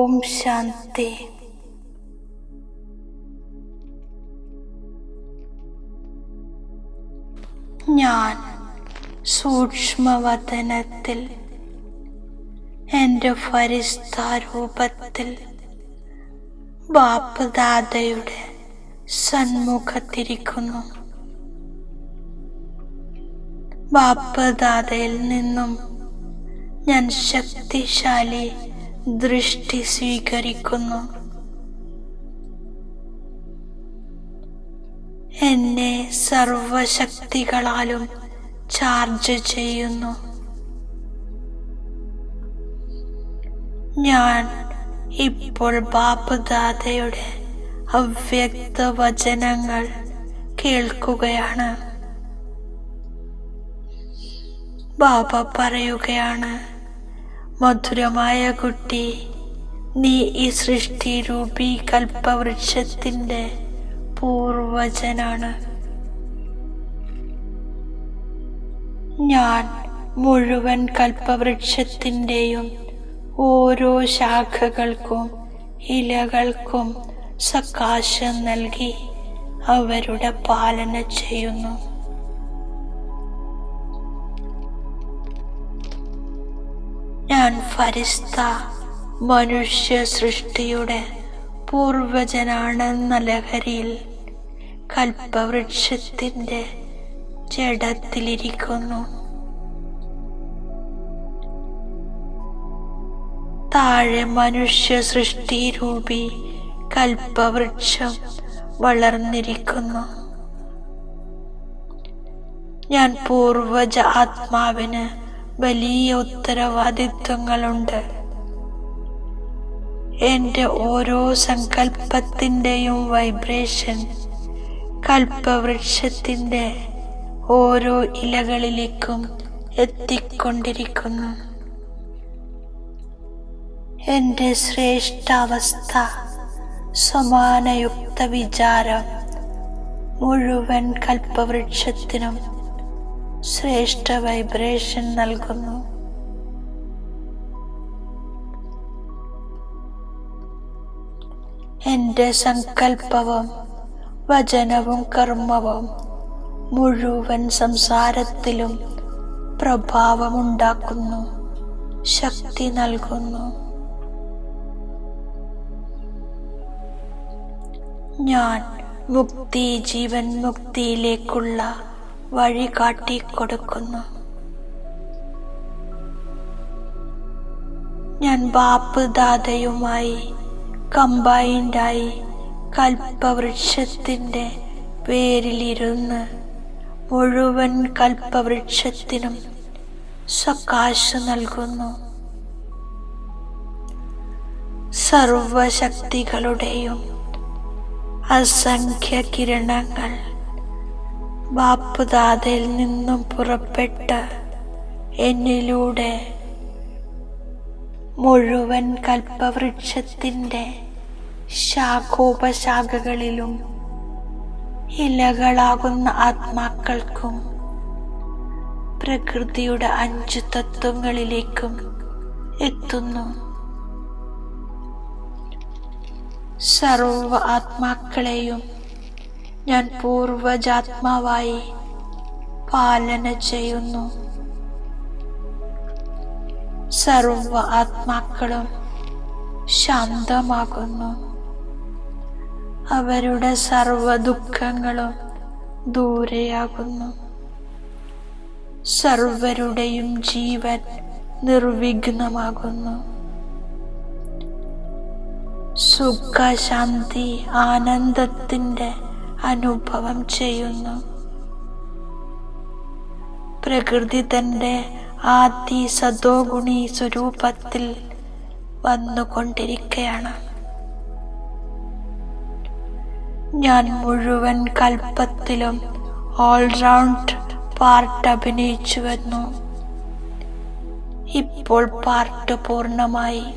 ഓം ശാന്തി. ഞാൻ സൂക്ഷ്മവതനത്തിൽ എന്റെ ഫരിസ്താരൂപത്തിൽ ബാപ്പദാദയുടെ സന്മുഖത്തിരിക്കുന്നു. ബാപ്പദാദയിൽ നിന്നും ഞാൻ ശക്തിശാലി ദൃഷ്ടി സ്വീകരിക്കുന്നു. എന്നെ സർവശക്തികളാലും ചാർജ് ചെയ്യുന്നു. ഞാൻ ഇപ്പോൾ ബാപ്പുദാദയുടെ അവ്യക്ത വചനങ്ങൾ കേൾക്കുകയാണ്. ബാബ പറയുകയാണ് മധുരമായ കുട്ടി നീ ഈ സൃഷ്ടി രൂപി കൽപ്പവൃക്ഷത്തിന്റെ പൂർവജനാണ് ഞാൻ മുഴുവൻ കൽപ്പവൃക്ഷത്തിന്റെയും ഓരോ ശാഖകൾക്കും ഇലകൾക്കും സകാശം നൽകി അവരുടെ പാലന ചെയ്യുന്നു. ഫരിസ്ത മനുഷ്യ സൃഷ്ടിയുടെ പൂർവജനാണെന്ന ലഹരിയിൽ കൽപ്പവൃക്ഷത്തിന്റെ ജഡത്തിലിരിക്കുന്നു. താഴെ മനുഷ്യ സൃഷ്ടി രൂപി കൽപ്പവൃക്ഷം വളർന്നിരിക്കുന്നു. ഞാൻ പൂർവജ ആത്മാവിന് വലിയ ഉത്തരവാദിത്വങ്ങളുണ്ട്. എന്റെ ഓരോ സങ്കല്പത്തിന്റെയും വൈബ്രേഷൻ കൽപ്പവൃക്ഷത്തിന്റെ ഓരോ ഇലകളിലേക്കും എത്തിക്കൊണ്ടിരിക്കുന്നു. എന്റെ ശ്രേഷ്ഠാവസ്ഥ സമാനയുക്ത വിചാരം മുഴുവൻ കൽപ്പവൃക്ഷത്തിനും ശ്രേഷ്ഠ വൈബ്രേഷൻ നൽകുന്നു. എന്റെ സങ്കല്പവും വചനവും കർമ്മവും മുഴുവൻ സംസാരത്തിലും പ്രഭാവമുണ്ടാക്കുന്നു. ശക്തി നൽകുന്നു. ഞാൻ മുക്തി ജീവൻ മുക്തിയിലേക്കുള്ള വഴി കാട്ടിക്കൊടുക്കുന്നു ഞാൻ ബാപ്പ് ദാതയുമായി കമ്പൈൻഡായി കൽപ്പവൃക്ഷത്തിന്റെ പേരിലിരുന്ന് മുഴുവൻ കൽപ്പവൃക്ഷത്തിനും സകാശ് നൽകുന്നു. സർവശക്തികളുടെയും അസംഖ്യ കിരണങ്ങൾ ബാപ്പുദാതയിൽ നിന്നും പുറപ്പെട്ട് എന്നിലൂടെ മുഴുവൻ കൽപ്പവൃക്ഷത്തിന്റെ ശാഖോപശാഖകളിലും ഇലകളാകുന്ന ആത്മാക്കൾക്കും പ്രകൃതിയുടെ അഞ്ചു തത്വങ്ങളിലേക്കും എത്തുന്നു. സർവ ആത്മാക്കളെയും ഞാൻ പൂർവജാത്മാവായി പാലന ചെയ്യുന്നു. സർവ ആത്മാക്കളും ശാന്തമാകുന്നു. അവരുടെ സർവ ദുഃഖങ്ങളും ദൂരെയാകുന്നു. സർവരുടെയും ജീവൻ നിർവിഘ്നമാകുന്നു. സുഖശാന്തി ആനന്ദത്തിന്റെ അനുഭവം ചെയ്യുന്നു. പ്രകൃതി തന്റെ ആദ്യ സദോഗുണി സ്വരൂപത്തിൽ വന്നുകൊണ്ടിരിക്കുകയാണ് ഞാൻ മുഴുവൻ കൽപ്പത്തിലും ഓൾറൗണ്ട് പാർട്ട് അഭിനയിച്ചു വന്നു. ഇപ്പോൾ പാർട്ട് പൂർണമായി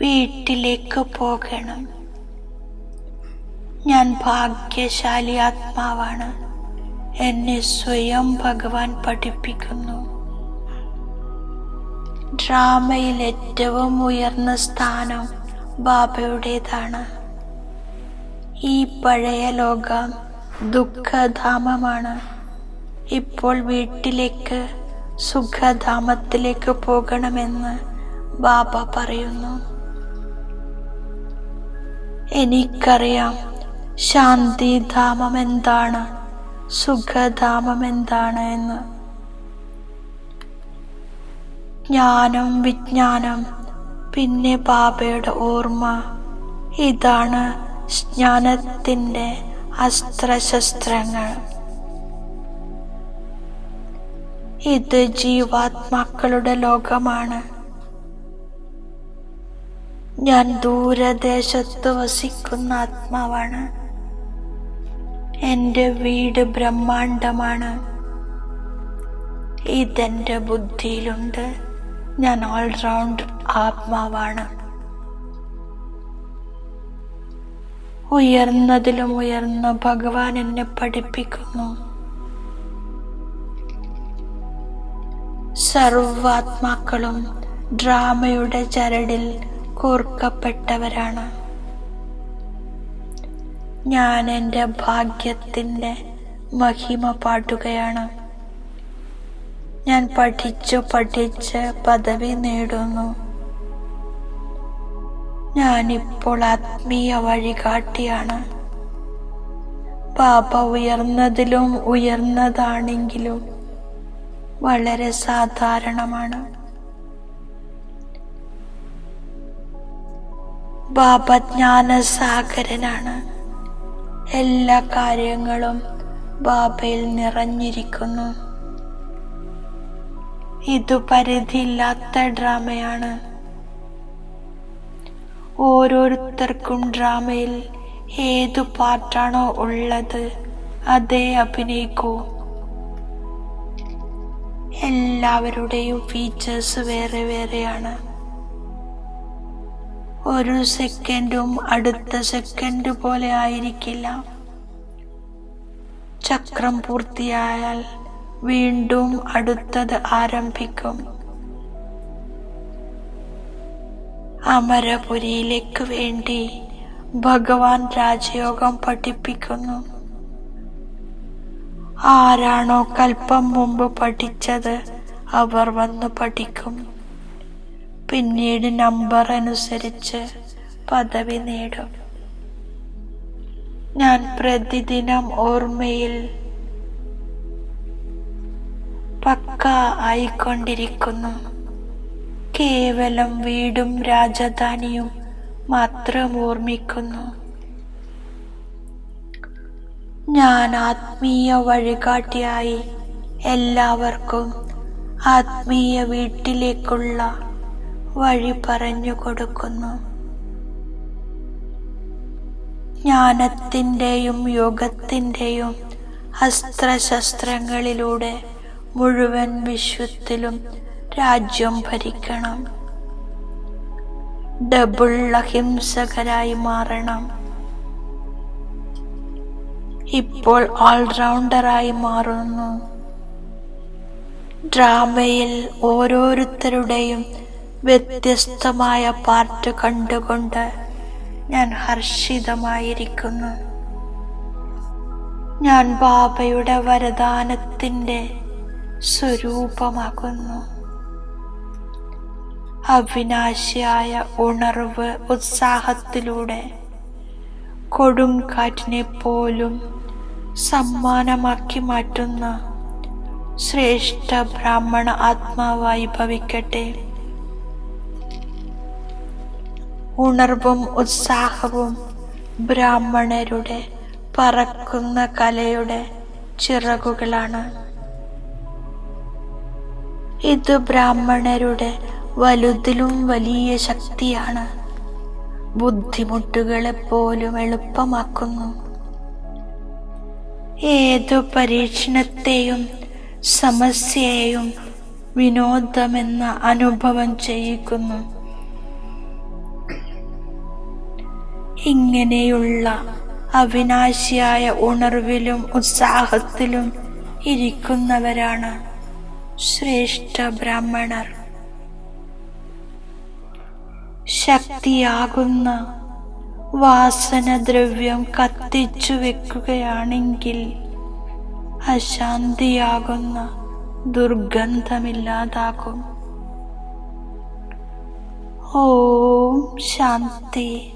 വീട്ടിലേക്ക് പോകണം. ഞാൻ ഭാഗ്യശാലി ആത്മാവാണ്. എന്നെ സ്വയം ഭഗവാൻ പഠിപ്പിക്കുന്നു. ഡ്രാമയിൽ ഏറ്റവും ഉയർന്ന സ്ഥാനം ബാബയുടേതാണ്. ഈ പഴയ ലോകം ദുഃഖധാമമാണ്. ഇപ്പോൾ വീട്ടിലേക്ക് സുഖധാമത്തിലേക്ക് പോകണമെന്ന് ബാബ പറയുന്നു. എനിക്കറിയാം ശാന്തിധാമം എന്താണ് സുഖധാമം എന്താണ് എന്ന്. ജ്ഞാനം വിജ്ഞാനം പിന്നെ ബാബയുടെ ഓർമ്മ. ഇതാണ് ജ്ഞാനത്തിന്റെ അസ്ത്രശസ്ത്രങ്ങൾ. ഇത് ജീവാത്മാക്കളുടെ ലോകമാണ്. ഞാൻ ദൂരദേശത്ത് വസിക്കുന്ന ആത്മാവാണ്. എന്റെ വീട് ബ്രഹ്മാണ്ടമാണ്. ഇതെന്റെ ബുദ്ധിയിലുണ്ട്. ഞാൻ ഓൾറൗണ്ട് ആത്മാവാണ്. ഉയർന്നതിലും ഉയർന്ന ഭഗവാൻ എന്നെ പഠിപ്പിക്കുന്നു. സർവാത്മാക്കളും ഡ്രാമയുടെ ചരടിൽ കോർക്കപ്പെട്ടവരാണ്. ഞാൻ എന്റെ ഭാഗ്യത്തിന്റെ മഹിമ പാട്ടുകയാണ് ഞാൻ പഠിച്ചു പഠിച്ച് പദവി നേടുന്നു. ഞാനിപ്പോൾ ആത്മീയ വഴികാട്ടിയാണ്. പാപ ഉയർന്നതിലും ഉയർന്നതാണെങ്കിലും വളരെ സാധാരണമാണ്. ബാബ ജ്ഞാനസാഗരനാണ് എല്ലാ കാര്യങ്ങളും ബാബയിൽ നിറഞ്ഞിരിക്കുന്നു. ഇതു പരിധിയില്ലാത്ത ഡ്രാമയാണ്. ഓരോരുത്തർക്കും ഡ്രാമയിൽ ഏതു പാർട്ടാണോ ഉള്ളത് അതേ അഭിനയിക്കൂ. എല്ലാവരുടെയും ഫീച്ചേഴ്സ് വേറെ വേറെയാണ്. ഒരു സെക്കൻഡും അടുത്ത സെക്കൻഡ് പോലെ ആയിരിക്കില്ല. ചക്രം പൂർത്തിയായാൽ വീണ്ടും അടുത്തത് ആരംഭിക്കും. അമരപുരിയിലേക്ക് വേണ്ടി ഭഗവാൻ രാജയോഗം പഠിപ്പിക്കുന്നു. ആരാണോ കൽപ്പം മുമ്പ് പഠിച്ചത് അവർ വന്ന് പഠിക്കും. പിന്നീട് നമ്പർ അനുസരിച്ച് പദവി നേടും. ഞാൻ പ്രതിദിനം ഓർമ്മയിൽ പക്ക ആയിക്കൊണ്ടിരിക്കുന്നു. കേവലം വീടും രാജധാനിയും മാത്രം ഓർമ്മിക്കുന്നു. ഞാൻ ആത്മീയ വഴികാട്ടിയായി എല്ലാവർക്കും ആത്മീയ വീട്ടിലേക്കുള്ള വഴി പറഞ്ഞു കൊടുക്കുന്നു. ജ്ഞാനത്തിന്റെയും യോഗത്തിന്റെയും അസ്ത്രശസ്ത്രങ്ങളിലൂടെ മുഴുവൻ വിശ്വത്തിലും രാജ്യം ഭരിക്കണം. ഡബിൾ അഹിംസകരായി മാറണം. ഇപ്പോൾ ഓൾറൗണ്ടറായി മാറുന്നു. ഡ്രാമയിൽ ഓരോരുത്തരുടെയും വ്യത്യസ്തമായ പാർട്ട് കണ്ടുകൊണ്ട് ഞാൻ ഹർഷിതമായിരിക്കുന്നു. ഞാൻ ബാബയുടെ വരദാനത്തിന്റെ സ്വരൂപമാകുന്നു. അവിനാശിയായ ഉണർവ് ഉത്സാഹത്തിലൂടെ കൊടുങ്കാറ്റിനെ പോലും സമ്മാനമാക്കി മാറ്റുന്ന ശ്രേഷ്ഠ ബ്രാഹ്മണ ആത്മാവായി ഭവിക്കട്ടെ. ഉണർവും ഉത്സാഹവും ബ്രാഹ്മണരുടെ പറക്കുന്ന കലയുടെ ചിറകുകളാണ്. ഇത് ബ്രാഹ്മണരുടെ വലുതിലും വലിയ ശക്തിയാണ്. ബുദ്ധിമുട്ടുകളെ പോലും എളുപ്പമാക്കുന്നു. ഏതു പരീക്ഷണത്തെയും സമസ്യയെയും വിനോദമെന്ന അനുഭവം ചെയ്യിക്കുന്നു. ഇങ്ങനെയുള്ള അവിനാശിയായ ഉണർവിലും ഉത്സാഹത്തിലും ഇരിക്കുന്നവരാണ് ശ്രേഷ്ഠ ബ്രാഹ്മണർ. ശക്തിയാകുന്ന വാസനദ്രവ്യം കത്തിച്ചു വെക്കുകയാണെങ്കിൽ അശാന്തിയാകുന്ന ദുർഗന്ധമില്ലാതാകും. ഓം ശാന്തി.